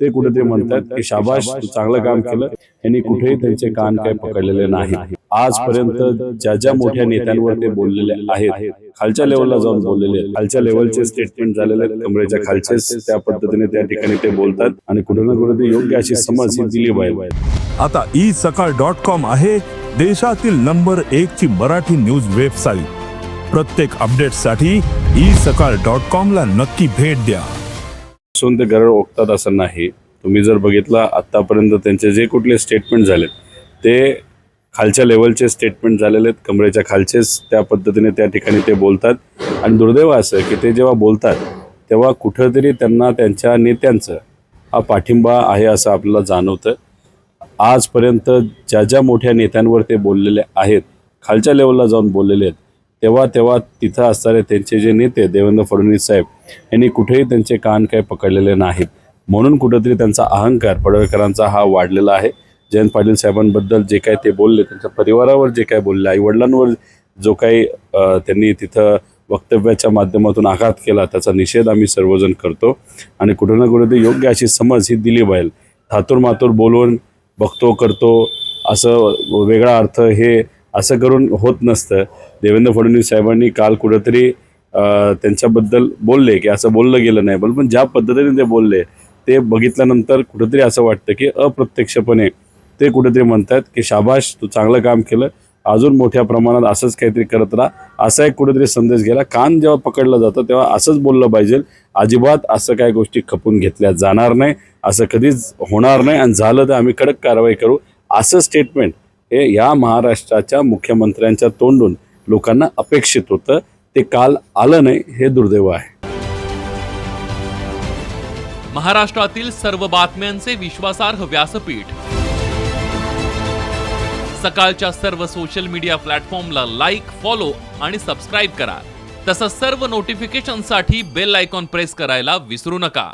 ते कुठेतरी म्हणतात की शाबाश तू चांगलं काम केलं. यांनी कुठेही त्यांचे कान काय पकडलेले नाही. आजपर्यंत ज्या ज्या मोठ्या नेत्यांवर ते बोललेले आहेत खालच्या लेवलला जाऊन बोललेले आहेत. खालच्या लेवलचे स्टेटमेंट झालेले आहेत. कमरेच्या खालचेच त्या पद्धतीने त्या ठिकाणी ते बोलतात आणि कुठे ना कुठे योग्य अशी समज ही दिली पाहिजे. आता ई सकाळ डॉट कॉम आहे देशातील नंबर एक ची मराठी न्यूज वेबसाईट प्रत्येक अपडेटसाठी ई सकाळ डॉट कॉम ला नक्की भेट द्या. असून ते गरड ओकतात असं नाही. तुम्ही जर बघितला आत्तापर्यंत त्यांचे जे कुठले स्टेटमेंट झालेत ते खालच्या लेवलचे स्टेटमेंट झालेले आहेत. कमरेच्या खालचेच त्या पद्धतीने त्या ठिकाणी ते बोलतात. आणि दुर्दैव असं की ते जेव्हा बोलतात तेव्हा कुठंतरी त्यांना त्यांच्या नेत्यांचं हा पाठिंबा आहे असं आपल्याला जाणवतं. आजपर्यंत ज्या ज्या मोठ्या नेत्यांवर ते बोललेले आहेत खालच्या लेवलला जाऊन बोललेले आहेत तेव्हा तेव्हा तिथं असणारे त्यांचे जे नेते देवेंद्र फडणवीस साहेब यांनी कुठेही त्यांचे कान काय पकडलेले नाहीत. म्हणून कुठंतरी त्यांचा अहंकार पडळकरांचा हा वाढलेला आहे. जयंत पाटील साहेबांबद्दल जे काय ते बोलले त्यांच्या परिवारावर जे काय बोलले आईवडिलांवर जो काही त्यांनी तिथं वक्तव्याच्या माध्यमातून आघात केला त्याचा निषेध आम्ही सर्वजण करतो. आणि कुठं ना कुठे योग्य अशी समज ही दिली पाहिजे. थातूर मातूर बोलून बघतो करतो असं वेगळा अर्थ हे असं करून होत नसतं. देवेंद्र फडणवीस साहेबांनी काल कुठंतरी त्यांच्याबद्दल बोलले की असं बोललं गेलं नाही. पण पण ज्या पद्धतीने ते बोलले ते बघितल्यानंतर कुठंतरी असं वाटतं की अप्रत्यक्षपणे ते कुठेतरी म्हणतात की शाबाश तू चांगलं काम केलं. अजून मोठ्या प्रमाणात असंच काहीतरी करत राहा. असा एक कुठेतरी संदेश गेला कान जेव्हा पकडलं जातं तेव्हा असंच बोललं पाहिजे. अजिबात असं काही गोष्टी खपून घेतल्या जाणार नाही. असं कधीच होणार नाही आणि झालं तर आम्ही कडक कारवाई करू. असं स्टेटमेंट हे या महाराष्ट्राच्या मुख्यमंत्र्यांच्या तोंडून लोकांना अपेक्षित होतं. ते काल आलं नाही हे दुर्दैव आहे. महाराष्ट्रातील सर्व बातम्यांचे विश्वासार्ह व्यासपीठ. सकाळच्या सर्व सोशल मीडिया प्लॅटफॉर्मला लाईक फॉलो आणि सबस्क्राईब करा. तसंच सर्व नोटिफिकेशनसाठी बेल आयकॉन प्रेस करायला विसरू नका.